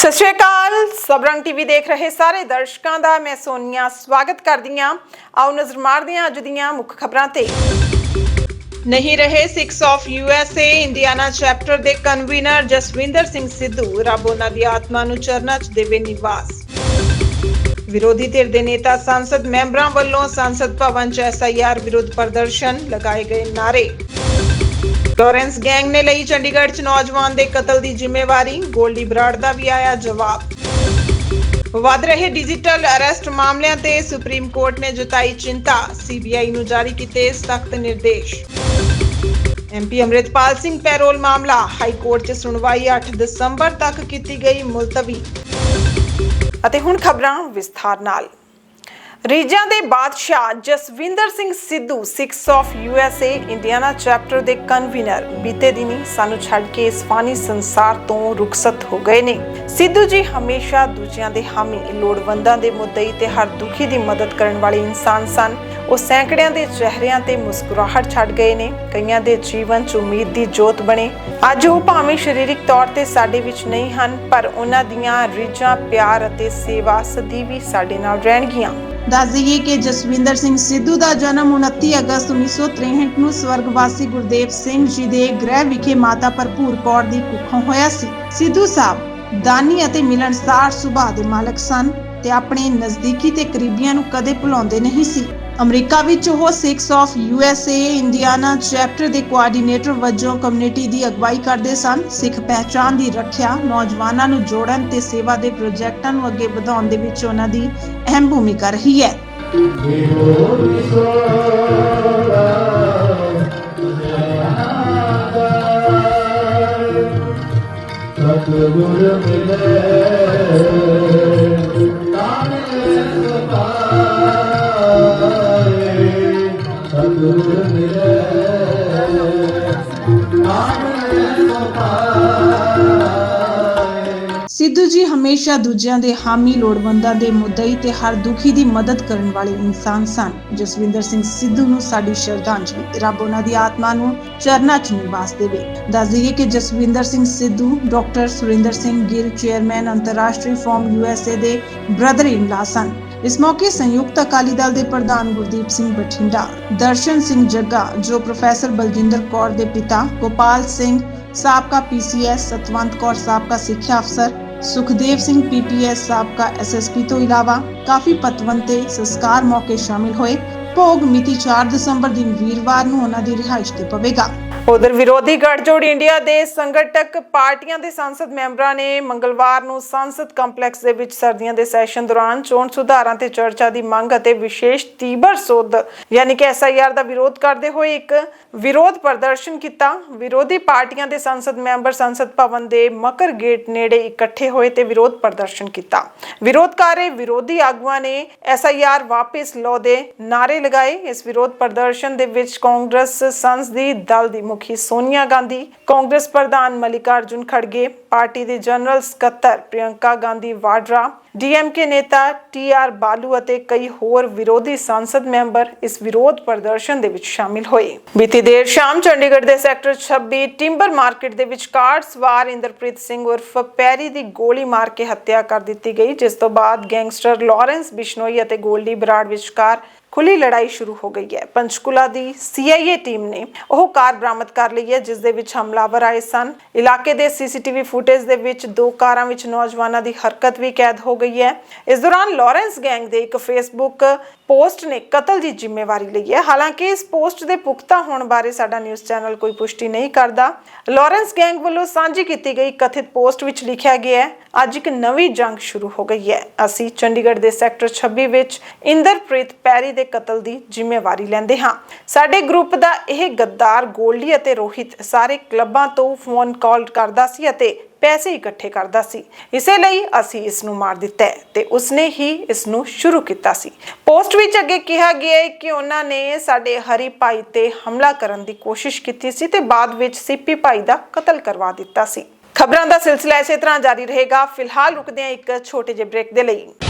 ਸਤਿ ਸ਼੍ਰੀ ਅਕਾਲ। ਸਬਰੰਗ ਟੀਵੀ ਦੇਖ ਰਹੇ ਸਾਰੇ ਦਰਸ਼ਕਾਂ ਦਾ, ਮੈਂ ਸੋਨੀਆ ਸਵਾਗਤ ਕਰਦੀ ਹਾਂ। ਆਓ ਨਜ਼ਰ ਮਾਰਦੇ ਹਾਂ ਅੱਜ ਦੀਆਂ ਮੁੱਖ ਖਬਰਾਂ ਤੇ। ਨਹੀਂ ਰਹੇ 6 ਆਫ ਯੂਐਸਏ ਇੰਡੀਆਨਾ ਚੈਪਟਰ ਦੇ ਕਨਵੀਨਰ ਜਸਵਿੰਦਰ ਸਿੰਘ ਸਿੱਧੂ। ਰੱਬ ਉਹਨਾਂ ਦੀ ਆਤਮਾ ਨੂੰ ਚਰਨਾਂ 'ਚ ਦੇਵੇ ਨਿਵਾਸ। ਵਿਰੋਧੀ ਧਿਰ ਦੇ ਨੇਤਾ ਸੰਸਦ ਮੈਂਬਰਾਂ ਵੱਲੋਂ ਸੰਸਦ ਭਵਨ 'ਚ ਐਸਆਈਆਰ ਵਿਰੁੱਧ ਪ੍ਰਦਰਸ਼ਨ ਲਗਾਏ ਗਏ ਨਾਰੇ ਲਾਰੈਂਸ ਗੈਂਗ ਨੇ ਲਈ ਚੰਡੀਗੜ੍ਹ 'ਚ ਨੌਜਵਾਨ ਦੇ ਕਤਲ ਦੀ ਜ਼ਿੰਮੇਵਾਰੀ ਗੋਲਡੀ ਬਰਾੜ ਦਾ ਵੀ ਆਇਆ ਜਵਾਬ। ਵਧ ਰਹੇ ਡਿਜੀਟਲ ਅਰੈਸਟ ਮਾਮਲਿਆਂ ਤੇ ਸੁਪਰੀਮ ਕੋਰਟ ਨੇ ਜਤਾਈ ਚਿੰਤਾ ਸੀਬੀਆਈ ਨੂੰ ਜਾਰੀ ਕੀਤੇ ਸਖਤ ਨਿਰਦੇਸ਼। ਐਮਪੀ ਅਮਰਿਤਪਾਲ ਸਿੰਘ ਪੈਰੋਲ ਮਾਮਲਾ, ਹਾਈ ਕੋਰਟ 'ਚ ਸੁਣਵਾਈ 8 ਦਸੰਬਰ ਤੱਕ ਕੀਤੀ ਗਈ ਮੁਲਤਵੀ। ਅਤੇ ਹੁਣ ਖਬਰਾਂ ਵਿਸਥਾਰ ਨਾਲ। ਰੀਜਾਂ ਦੇ ਬਾਦਸ਼ਾਹ Jaswinder Singh Sidhu 6 of USA Indiana chapter ਦੇ ਕਨਵੀਨਰ ਬੀਤੇ ਦਿਨੀ ਸਾਨੂੰ ਛੱਡ ਕੇ ਇਸ ਫਾਨੀ ਸੰਸਾਰ ਤੋਂ ਰੁਖਸਤ ਹੋ ਗਏ ਨੇ। ਸਿੱਧੂ ਜੀ ਹਮੇਸ਼ਾ ਦੂਜਿਆਂ ਦੇ ਹਾਮੀ, ਲੋੜਵੰਦਾਂ ਦੇ ਮੁੱਦਈ ਤੇ ਹਰ ਦੁਖੀ ਦੀ ਮਦਦ ਕਰਨ ਵਾਲੇ ਇਨਸਾਨ ਸਨ। ਉਹ ਸੈਂਕੜਿਆਂ ਦੇ ਚਿਹਰਿਆਂ ਤੇ ਮੁਸਕਰਾਹਟ ਛੱਡ ਗਏ ਨੇ, ਕਈਆਂ ਦੇ ਜੀਵਨ 'ਚ ਉਮੀਦ ਦੀ ਜੋਤ ਬਣੇ। ਅੱਜ ਉਹ ਭਾਵੇਂ ਸਰੀਰਕ ਤੌਰ ਤੇ ਸਾਡੇ ਵਿੱਚ ਨਹੀਂ ਹਨ, ਪਰ ਉਹਨਾਂ ਦੀਆਂ ਰੀਝਾਂ, ਪਿਆਰ ਅਤੇ ਸੇਵਾ ਸਦੀਵੀ ਸਾਡੇ ਨਾਲ ਰਹਿਣਗੀਆਂ। ਦੱਸ ਦਈਏ ਕਿ ਜਸਵਿੰਦਰ ਸਿੰਘ ਸਿੱਧੂ ਦਾ ਜਨਮ 29 ਅਗਸਤ 1963 ਨੂੰ ਸਵਰਗਵਾਸੀ ਗੁਰਦੇਵ ਸਿੰਘ ਜੀ ਦੇ ਗ੍ਰਹਿ ਵਿਖੇ ਮਾਤਾ ਭਰਪੂਰ ਕੌਰ ਦੀ ਕੁੱਖੋਂ ਹੋਇਆ ਸੀ। ਸਿੱਧੂ ਸਾਹਿਬ ਦਾਨੀ ਅਤੇ ਮਿਲਣਸਾਰ ਸੁਭਾਅ ਦੇ ਮਾਲਕ ਸਨ ਤੇ ਆਪਣੇ ਨਜ਼ਦੀਕੀ ਤੇ ਕਰੀਬੀਆਂ ਨੂੰ ਕਦੇ ਭੁਲਾਉਂਦੇ ਨਹੀਂ ਸੀ। ਅਮਰੀਕਾ ਵਿੱਚ ਉਹ 6 ਆਫ ਯੂਐਸਏ ਇੰਡੀਆਨਾ ਚੈਪਟਰ ਦੇ ਕੋਆਰਡੀਨੇਟਰ ਵਜੋਂ ਕਮਿਊਨਿਟੀ ਦੀ ਅਗਵਾਈ ਕਰਦੇ ਸਨ। ਸਿੱਖ ਪਹਿਚਾਨ ਦੀ ਰੱਖਿਆ, ਨੌਜਵਾਨਾਂ ਨੂੰ ਜੋੜਨ ਤੇ ਸੇਵਾ ਦੇ ਪ੍ਰੋਜੈਕਟਾਂ ਨੂੰ ਅੱਗੇ ਵਧਾਉਣ ਦੇ ਵਿੱਚ ਉਹਨਾਂ ਦੀ ਅਹਿਮ ਭੂਮਿਕਾ ਰਹੀ ਹੈ। ਸਤਿਗੁਰ ਮਿਲੇ। ਸਿੱਧੂ ਜੀ ਹਮੇਸ਼ਾ ਦੂਜਿਆਂ ਦੇ ਹਾਮੀ ਲੋੜਵੰਦਾਂ ਦੇ ਮੁੱਦਈ ਤੇ ਹਰ ਦੁਖੀ ਦੀ ਮਦਦ ਕਰਨ ਵਾਲੇ ਇਨਸਾਨ ਸਨ। ਜਸਵਿੰਦਰ ਸਿੰਘ ਸਿੱਧੂ ਨੂੰ ਸਾਡੀ ਸ਼ਰਧਾਂਜਲੀ। ਰੱਬ ਉਹਨਾਂ ਦੀ ਆਤਮਾ ਨੂੰ ਚਰਨਾਂ 'ਚ ਨਿਵਾਸ ਦੇਵੇ। ਦੱਸ ਦਈਏ ਕਿ ਜਸਵਿੰਦਰ ਸਿੰਘ ਸਿੱਧੂ, ਡਾਕਟਰ ਸੁਰਿੰਦਰ ਸਿੰਘ ਗਿੱਲ, ਚੇਅਰਮੈਨ ਅੰਤਰਰਾਸ਼ਟਰੀ ਫੋਰਮ ਯੂਐਸਏ ਦੇ ਬ੍ਰਦਰ ਇਨ ਲਾ ਸਨ। ਇਸ ਮੌਕੇ ਸੰਯੁਕਤ ਅਕਾਲੀ ਦਲ ਦੇ ਪ੍ਰਧਾਨ ਗੁਰਦੀਪ ਸਿੰਘ ਬਠਿੰਡਾ, ਦਰਸ਼ਨ ਸਿੰਘ ਜੱਗਾ, ਜੋ ਪ੍ਰੋਫੈਸਰ ਬਲਜਿੰਦਰ ਕੌਰ ਦੇ ਪਿਤਾ, ਗੋਪਾਲ ਸਿੰਘ ਸਾਬਕਾ ਪੀਸੀਐਸ ਸਤਵੰਤ ਕੌਰ ਸਾਬਕਾ ਸਿੱਖਿਆ ਅਫਸਰ ਸੁਖਦੇਵ ਸਿੰਘ ਪੀਪੀਐਸ ਸਾਬਕਾ ਐਸਐਸਪੀ ਤੋਂ ਇਲਾਵਾ ਕਾਫੀ ਪਤਵੰਤੇ ਸੰਸਕਾਰ ਮੌਕੇ ਸ਼ਾਮਿਲ ਹੋਏ। ਭੋਗ ਮਿਤੀ 4 ਦਸੰਬਰ ਦਿਨ ਵੀਰਵਾਰ ਨੂੰ ਉਹਨਾਂ ਦੀ ਰਿਹਾਇਸ਼ ਤੇ ਪਵੇਗਾ। ਉਧਰ ਵਿਰੋਧੀ ਗੱਠਜੋੜ ਇੰਡੀਆ ਦੇ ਸੰਗਠਕ ਪਾਰਟੀਆਂ ਦੇ ਸੰਸਦ ਮੈਂਬਰਾਂ ਨੇ ਮੰਗਲਵਾਰ ਨੂੰ ਸੰਸਦ ਕੰਪਲੈਕਸ ਦੇ ਵਿੱਚ ਸਰਦੀਆਂ ਦੇ ਸੈਸ਼ਨ ਦੌਰਾਨ ਚੋਣ ਸੁਧਾਰਾਂ ਤੇ ਚਰਚਾ ਦੀ ਮੰਗ ਅਤੇ ਵਿਸ਼ੇਸ਼ ਤੀਬਰ ਸੋਧ, ਯਾਨੀ ਕਿ ਐਸਆਈਆਰ ਦਾ ਵਿਰੋਧ ਕਰਦੇ ਹੋਏ ਇੱਕ ਵਿਰੋਧ ਪ੍ਰਦਰਸ਼ਨ ਕੀਤਾ। ਵਿਰੋਧੀ ਪਾਰਟੀਆਂ ਦੇ ਸੰਸਦ ਮੈਂਬਰ ਸੰਸਦ ਭਵਨ ਦੇ ਮਕਰ ਗੇਟ ਨੇੜੇ ਇਕੱਠੇ ਹੋਏ ਤੇ ਵਿਰੋਧ ਪ੍ਰਦਰਸ਼ਨ ਕੀਤਾ। ਵਿਰੋਧ ਕਰ ਰਹੇ ਵਿਰੋਧੀ ਆਗੂਆਂ ਨੇ ਐਸਆਈਆਰ ਵਾਪਸ ਲਓ ਦੇ ਨਾਰੇ ਲਗਾਏ। ਇਸ ਵਿਰੋਧ ਪ੍ਰਦਰਸ਼ਨ ਦੇ ਵਿੱਚ ਕਾਂਗਰਸ ਸੰਸਦੀ ਦਲ ਦੀ ਮੁਖੀ ਸੋਨੀਆ ਗਾਂਧੀ ਕਾਂਗਰਸ ਪ੍ਰਧਾਨ ਮਲਿਕਾਰਜੁਨ ਖੜਗੇ ਪਾਰਟੀ ਦੇ ਜਨਰਲ ਸਕੱਤਰ ਪ੍ਰਿਯੰਕਾ ਗਾਂਧੀ ਵਾਡਰਾ, ਡੀਐਮਕੇ ਨੇਤਾ ਟੀਆਰ ਬਾਲੂ ਅਤੇ ਕਈ ਹੋਰ ਵਿਰੋਧੀ ਸੰਸਦ ਮੈਂਬਰ ਇਸ ਵਿਰੋਧ ਪ੍ਰਦਰਸ਼ਨ ਦੇ ਵਿੱਚ ਸ਼ਾਮਿਲ ਹੋਏ। ਬੀਤੀ ਦੇਰ ਸ਼ਾਮ ਚੰਡੀਗੜ੍ਹ ਦੇ ਸੈਕਟਰ 26 ਟਿੰਬਰ ਮਾਰਕੀਟ ਦੇ ਵਿੱਚ ਸਵਾਰ ਇੰਦਰਪ੍ਰੀਤ ਸਿੰਘ ਉਰਫ ਪੈਰੀ ਦੀ ਗੋਲੀ ਮਾਰ ਕੇ ਹੱਤਿਆ ਕਰ ਦਿੱਤੀ ਗਈ, ਜਿਸ ਤੋਂ ਬਾਅਦ ਗੈਂਗਸਟਰ ਲਾਰੈਂਸ ਬਿਸ਼ਨੋਈ ਅਤੇ ਗੋਲਡੀ ਬਰਾੜ ਵਿਚਕਾਰ ਖੁੱਲੀ ਲੜਾਈ ਸ਼ੁਰੂ ਹੋ ਗਈ ਹੈ। ਪੰਚਕੁਲਾ ਦੀ ਸੀਆਈਏ ਟੀਮ ਨੇ ਉਹ ਕਾਰ ਬਰਾਮਦ ਕਰ ਲਈ ਹੈ, ਜਿਸ ਦੇ ਵਿੱਚ ਹਮਲਾਵਰ ਆਏ ਸਨ। ਇਲਾਕੇ ਦੇ ਸੀਸੀਟੀਵੀ ਫੁਟੇਜ ਦੇ ਵਿੱਚ ਦੋ ਕਾਰਾਂ ਵਿੱਚ ਨੌਜਵਾਨਾਂ ਦੀ ਹਰਕਤ ਵੀ ਕੈਦ ਹੋ ਗਈ ਹੈ। ਇਸ ਦੌਰਾਨ ਲਾਰੈਂਸ ਗੈਂਗ ਦੇ ਇੱਕ ਫੇਸਬੁੱਕ ਪੋਸਟ ਨੇ ਕਤਲ ਦੀ ਜ਼ਿੰਮੇਵਾਰੀ ਲਈ ਹੈ। ਹਾਲਾਂਕਿ ਇਸ ਪੋਸਟ ਦੇ ਪੁਖਤਾ ਹੋਣ ਬਾਰੇ ਸਾਡਾ ਨਿਊਜ਼ ਚੈਨਲ ਕੋਈ ਪੁਸ਼ਟੀ ਨਹੀਂ ਕਰਦਾ। ਲਾਰੈਂਸ ਗੈਂਗ ਵੱਲੋਂ ਸਾਂਝੀ ਕੀਤੀ ਗਈ ਕਥਿਤ ਪੋਸਟ ਵਿੱਚ ਲਿਖਿਆ ਗਿਆ ਹੈ, ਅੱਜ ਇੱਕ ਨਵੀਂ ਜੰਗ ਸ਼ੁਰੂ ਹੋ ਗਈ ਹੈ। ਅਸੀਂ ਚੰਡੀਗੜ੍ਹ ਦੇ ਸੈਕਟਰ 26 ਵਿੱਚ ਇੰਦਰਪ੍ਰੀਤ ਪੈਰੀ ਦੇ ਕਤਲ ਦੀ ਜ਼ਿੰਮੇਵਾਰੀ ਲੈਂਦੇ ਹਾਂ। ਸਾਡੇ ਗਰੁੱਪ ਦਾ ਇਹ ਗੱਦਾਰ, ਗੋਲਡੀ ਅਤੇ ਰੋਹਿਤ ਸਾਰੇ ਕਲੱਬਾਂ ਤੋਂ ਫੋਨ ਕਾਲ ਕਰਦਾ ਸੀ ਅਤੇ ਪੈਸੇ ਇਕੱਠੇ ਕਰਦਾ ਸੀ। ਇਸੇ ਲਈ ਅਸੀਂ ਇਸ ਨੂੰ ਮਾਰ ਦਿੱਤਾ ਤੇ ਉਸਨੇ ਹੀ ਇਸ ਨੂੰ ਸ਼ੁਰੂ ਕੀਤਾ ਸੀ। ਪੋਸਟ ਵਿੱਚ ਅੱਗੇ ਕਿਹਾ ਗਿਆ ਹੈ ਕਿ ਉਹਨਾਂ ਨੇ ਸਾਡੇ ਹਰੀ ਭਾਈ ਤੇ ਹਮਲਾ ਕਰਨ ਦੀ ਕੋਸ਼ਿਸ਼ ਕੀਤੀ ਸੀ ਤੇ ਬਾਅਦ ਵਿੱਚ ਸੀਪੀ ਭਾਈ ਦਾ ਕਤਲ ਕਰਵਾ ਦਿੱਤਾ ਸੀ। ਖਬਰਾਂ ਦਾ ਸਿਲਸਿਲਾ ਇਸੇ ਤਰ੍ਹਾਂ ਜਾਰੀ ਰਹੇਗਾ। ਫਿਲਹਾਲ ਰੁਕਦੇ ਹਾਂ ਇੱਕ ਛੋਟੇ ਜਿਹੇ ਬ੍ਰੇਕ ਦੇ ਲਈ।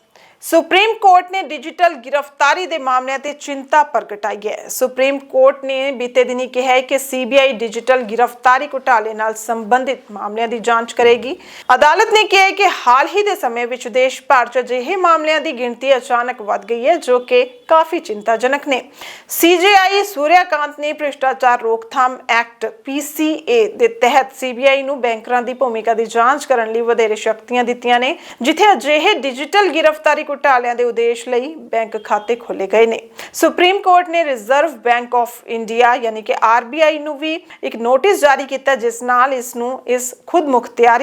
ਸੁਪਰੀਮ ਕੋਰਟ ਨੇ ਡਿਜੀਟਲ ਗ੍ਰਿਫਤਾਰੀ ਦੇ ਮਾਮਲਿਆਂ ਤੇ ਚਿੰਤਾ ਪ੍ਰਗਟਾਈ ਹੈ। ਸੁਪਰੀਮ ਕੋਰਟ ਨੇ ਬੀਤੇ ਦਿਨੀ ਕਿਹਾ ਹੈ ਕਿ ਸੀਬੀਆਈ ਡਿਜੀਟਲ ਗ੍ਰਿਫਤਾਰੀ ਘੁਟਾਲੇ ਨਾਲ ਸੰਬੰਧਿਤ ਮਾਮਲਿਆਂ ਦੀ ਜਾਂਚ ਕਰੇਗੀ। ਅਦਾਲਤ ਨੇ ਕਿਹਾ ਹੈ ਕਿ ਹਾਲ ਹੀ ਦੇ ਸਮੇਂ ਵਿੱਚ ਦੇਸ਼ ਭਰ 'ਚ ਅਜਿਹੇ ਮਾਮਲਿਆਂ ਦੀ ਗਿਣਤੀ ਅਚਾਨਕ ਵੱਧ ਗਈ ਹੈ, ਜੋ ਕਿ ਕਾਫੀ ਚਿੰਤਾਜਨਕ ਨੇ। ਸੀਜੇਆਈ ਸੂਰਿਆਕਾਂਤ ਨੇ ਭ੍ਰਿਸ਼ਟਾਚਾਰ ਰੋਕਥਾਮ ਐਕਟ ਪੀਸੀਏ ਦੇ ਤਹਿਤ ਸੀਬੀਆਈ ਨੂੰ ਬੈਂਕਰਾਂ ਦੀ ਭੂਮਿਕਾ ਦੀ ਜਾਂਚ ਕਰਨ ਲਈ ਵਧੇਰੇ ਸ਼ਕਤੀਆਂ ਦਿੱਤੀਆਂ ਨੇ, ਜਿੱਥੇ ਅਜਿਹੇ ਡਿਜੀਟਲ ਗ੍ਰਿਫਤਾਰੀ ਘੁਟਾਲਿਆਂ ਦੇ ਉਦੇਸ਼ ਲਈ ਬੈਂਕ ਖਾਤੇ ਖੋਲੇ ਗਏ ਨੇ। ਸੁਪਰੀਮ ਕੋਰਟ ਨੇ ਰਿਜ਼ਰਵ ਬੈਂਕ ਆਫ ਇੰਡੀਆ ਯਾਨੀ ਕਿ ਆਰਬੀਆਈ ਨੂੰ ਵੀ ਇੱਕ ਨੋਟਿਸ ਜਾਰੀ ਕੀਤਾ, ਜਿਸ ਨਾਲ ਇਸ ਨੂੰ ਇਸ ਖੁਦ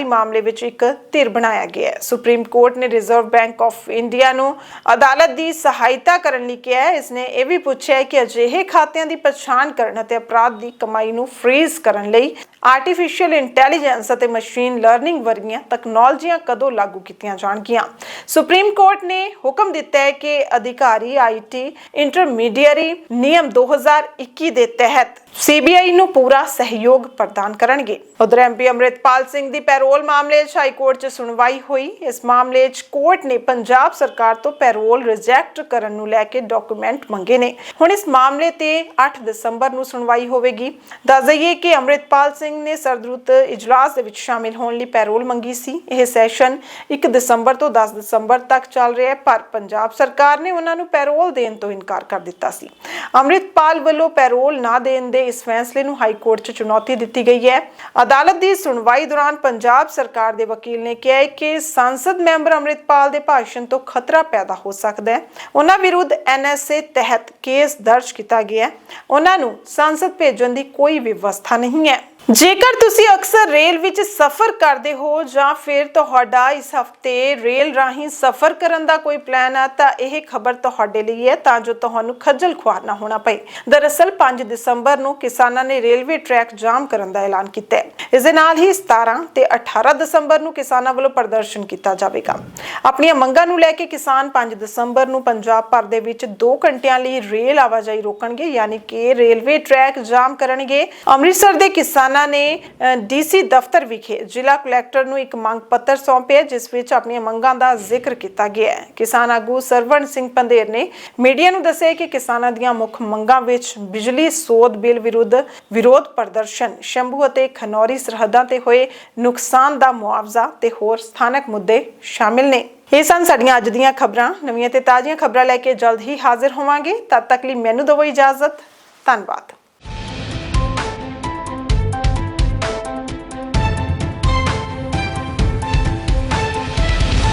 ਮਾਮਲੇ ਵਿੱਚ ਇੱਕ ਧਿਰ ਬਣਾਇਆ ਗਿਆ ਹੈ। ਸੁਪਰੀਮ ਕੋਰਟ ਨੇ ਰਿਜ਼ਰਵ ਬੈਂਕ ਆਫ ਇੰਡੀਆ ਨੂੰ ਅਦਾਲਤ ਦੀ ਸਹਾਇਤਾ ਕਰਨ ਲਈ ਕਿਹਾ ਹੈ। ਇਸ ਨੇ ਇਹ ਵੀ ਪੁੱਛਿਆ ਹੈ ਕਿ ਅਜਿਹੇ ਖਾਤਿਆਂ ਦੀ ਪਛਾਣ ਕਰਨ ਅਤੇ ਅਪਰਾਧ ਦੀ ਕਮਾਈ ਨੂੰ ਫ੍ਰੀਜ਼ ਕਰਨ ਲਈ ਆਰਟੀਫੀਸ਼ੀਅਲ ਇੰਟੈਲੀਜੈਂਸ ਅਤੇ ਮਸ਼ੀਨ ਲਰਨਿੰਗ ਵਰਗੀਆਂ ਤਕਨਾਲੋਜੀਆਂ ਕਦੋਂ ਲਾਗੂ ਕੀਤੀਆਂ ਜਾਣਗੀਆਂ? ਸੁਪਰੀਮ ਕੋਰਟ ਨੇ ਹੁਕਮ ਦਿੱਤਾ ਹੈ ਕਿ ਅਧਿਕਾਰੀ ਆਈਟੀ ਇੰਟਰਮੀਡੀਏਰੀ ਨਿਯਮ 2021 ਦੇ ਤਹਿਤ ਸੀਬੀਆਈ ਨੂੰ ਪੂਰਾ ਸਹਿਯੋਗ ਪ੍ਰਦਾਨ ਕਰਨਗੇ। ਉਧਰ ਐਮਪੀ ਅੰਮ੍ਰਿਤਪਾਲ ਸਿੰਘ ਦੀ ਪੈਰੋਲ ਮਾਮਲੇ 'ਚ ਹਾਈ ਕੋਰਟ 'ਚ ਸੁਣਵਾਈ ਹੋਈ। ਇਸ ਮਾਮਲੇ 'ਚ ਕੋਰਟ ਨੇ ਪੰਜਾਬ ਸਰਕਾਰ ਤੋਂ ਪੈਰੋਲ ਰਿਜੈਕਟ ਕਰਨ ਨੂੰ ਲੈ ਕੇ ਡਾਕੂਮੈਂਟ ਮੰਗੇ ਨੇ। ਹੁਣ ਇਸ ਮਾਮਲੇ ਤੇ 8 ਦਸੰਬਰ ਨੂੰ ਸੁਣਵਾਈ ਹੋਵੇਗੀ। ਦੱਸ ਦਈਏ ਕਿ ਅੰਮ੍ਰਿਤਪਾਲ ਸਿੰਘ ਨੇ ਸਰਦਰੂਤ ਇਜਲਾਸ ਦੇ ਵਿੱਚ ਸ਼ਾਮਿਲ ਹੋਣ ਲਈ ਪੈਰੋਲ ਮੰਗੀ ਸੀ। ਇਹ ਸੈਸ਼ਨ 1 ਦਸੰਬਰ ਤੋਂ 10 ਦਸੰਬਰ ਤੱਕ ਚੱਲ ਰਿਹਾ ਹੈ, ਪਰ ਪੰਜਾਬ ਸਰਕਾਰ ਨੇ ਉਹਨਾਂ ਨੂੰ ਪੈਰੋਲ ਦੇਣ ਤੋਂ ਇਨਕਾਰ ਕਰ ਦਿੱਤਾ ਸੀ। ਅੰਮ੍ਰਿਤਪਾਲ ਵੱਲੋਂ ਪੈਰੋਲ ਨਾ ਦੇਣ ਦੇ ਇਸ ਫੈਸਲੇ ਨੂੰ ਹਾਈ ਕੋਰਟ 'ਚ ਚੁਣੌਤੀ ਦਿੱਤੀ ਗਈ ਹੈ। ਅਦਾਲਤ ਦੀ ਸੁਣਵਾਈ ਦੌਰਾਨ ਪੰਜਾਬ ਸਰਕਾਰ ਦੇ ਵਕੀਲ ਨੇ ਕਿਹਾ ਕਿ ਸੰਸਦ ਮੈਂਬਰ ਅੰਮ੍ਰਿਤਪਾਲ ਦੇ ਭਾਸ਼ਣ ਤੋਂ ਖਤਰਾ ਪੈਦਾ ਹੋ ਸਕਦਾ ਹੈ। ਉਹਨਾਂ ਵਿਰੁੱਧ ਐਨਐਸਏ ਤਹਿਤ ਕੇਸ ਦਰਜ ਕੀਤਾ ਗਿਆ ਹੈ। ਉਹਨਾਂ ਨੂੰ ਸੰਸਦ ਭੇਜਣ ਦੀ ਕੋਈ ਵਿਵਸਥਾ ਨਹੀਂ ਹੈ। ਜੇਕਰ ਤੁਸੀਂ ਅਕਸਰ ਰੇਲ ਵਿੱਚ ਸਫ਼ਰ ਕਰਦੇ ਹੋ ਜਾਂ ਫਿਰ ਤੁਹਾਡਾ ਇਸ ਹਫ਼ਤੇ ਰੇਲ ਰਾਹੀਂ ਸਫ਼ਰ ਕਰਨ ਦਾ ਕੋਈ ਪਲਾਨ ਆ, ਤਾਂ ਇਹ ਖਬਰ ਤੁਹਾਡੇ ਲਈ ਹੈ, ਤਾਂ ਜੋ ਤੁਹਾਨੂੰ ਖੱਜਲ ਖੁਆਰ ਨਾ ਹੋਣਾ ਪਏ। ਦਰਅਸਲ 5 ਦਸੰਬਰ ਨੂੰ ਕਿਸਾਨਾਂ ਨੇ ਰੇਲਵੇ ਟਰੈਕ ਜਾਮ ਕਰਨ ਦਾ ਐਲਾਨ ਕੀਤਾ ਹੈ। ਇਸ ਦੇ ਨਾਲ ਹੀ 17 ਤੇ 18 ਦਸੰਬਰ ਨੂੰ ਕਿਸਾਨਾਂ ਵੱਲੋਂ ਪ੍ਰਦਰਸ਼ਨ ਕੀਤਾ ਜਾਵੇਗਾ। ਆਪਣੀਆਂ ਮੰਗਾਂ ਨੂੰ ਲੈ ਕੇ ਕਿਸਾਨ 5 ਦਸੰਬਰ ਨੂੰ ਪੰਜਾਬ ਭਰ ਦੇ ਵਿੱਚ 2 ਘੰਟਿਆਂ ਲਈ ਰੇਲ ਆਵਾਜਾਈ ਰੋਕਣਗੇ, ਯਾਨੀ ਕਿ ਰੇਲਵੇ ਟਰੈਕ ਜਾਮ ਕਰਨਗੇ। ਅੰਮ੍ਰਿਤਸਰ ਦੇ ਕਿਸਾਨਾਂ ਨੇ ਡੀਸੀ ਦਫ਼ਤਰ ਵਿਖੇ ਜ਼ਿਲ੍ਹਾ ਕਲੈਕਟਰ ਨੂੰ ਇੱਕ ਮੰਗ ਪੱਤਰ ਸੌਂਪਿਆ, ਜਿਸ ਵਿੱਚ ਆਪਣੀਆਂ ਮੰਗਾਂ ਦਾ ਜ਼ਿਕਰ ਕੀਤਾ ਗਿਆ ਹੈ। ਕਿਸਾਨ ਆਗੂ ਸਰਵਣ ਸਿੰਘ ਪੰਦੇਰ ਨੇ ਮੀਡੀਆ ਨੂੰ ਦੱਸਿਆ ਕਿ ਕਿਸਾਨਾਂ ਦੀਆਂ ਮੁੱਖ ਮੰਗਾਂ ਵਿੱਚ ਬਿਜਲੀ, ਸੋਧ ਬਿੱਲ ਵਿਰੁੱਧ ਵਿਰੋਧ ਪ੍ਰਦਰਸ਼ਨ, ਸ਼ੰਭੂ ਅਤੇ ਖਨੌਰੀ ਸਰਹੱਦਾਂ ਤੇ ਹੋਏ ਨੁਕਸਾਨ ਦਾ ਮੁਆਵਜ਼ਾ ਤੇ ਹੋਰ ਸਥਾਨਕ ਮੁੱਦੇ ਸ਼ਾਮਿਲ ਨੇ। ਇਹ ਸਨ ਸਾਡੀਆਂ ਅੱਜ ਦੀਆਂ ਖਬਰਾਂ। ਨਵੀਆਂ ਤੇ ਤਾਜ਼ੀਆਂ ਖਬਰਾਂ ਲੈ ਕੇ ਜਲਦ ਹੀ ਹਾਜ਼ਰ ਹੋਵਾਂਗੇ। ਤਦ ਤੱਕ ਲਈ ਮੈਨੂੰ ਦਿਓ ਇਜਾਜ਼ਤ। ਧੰਨਵਾਦ।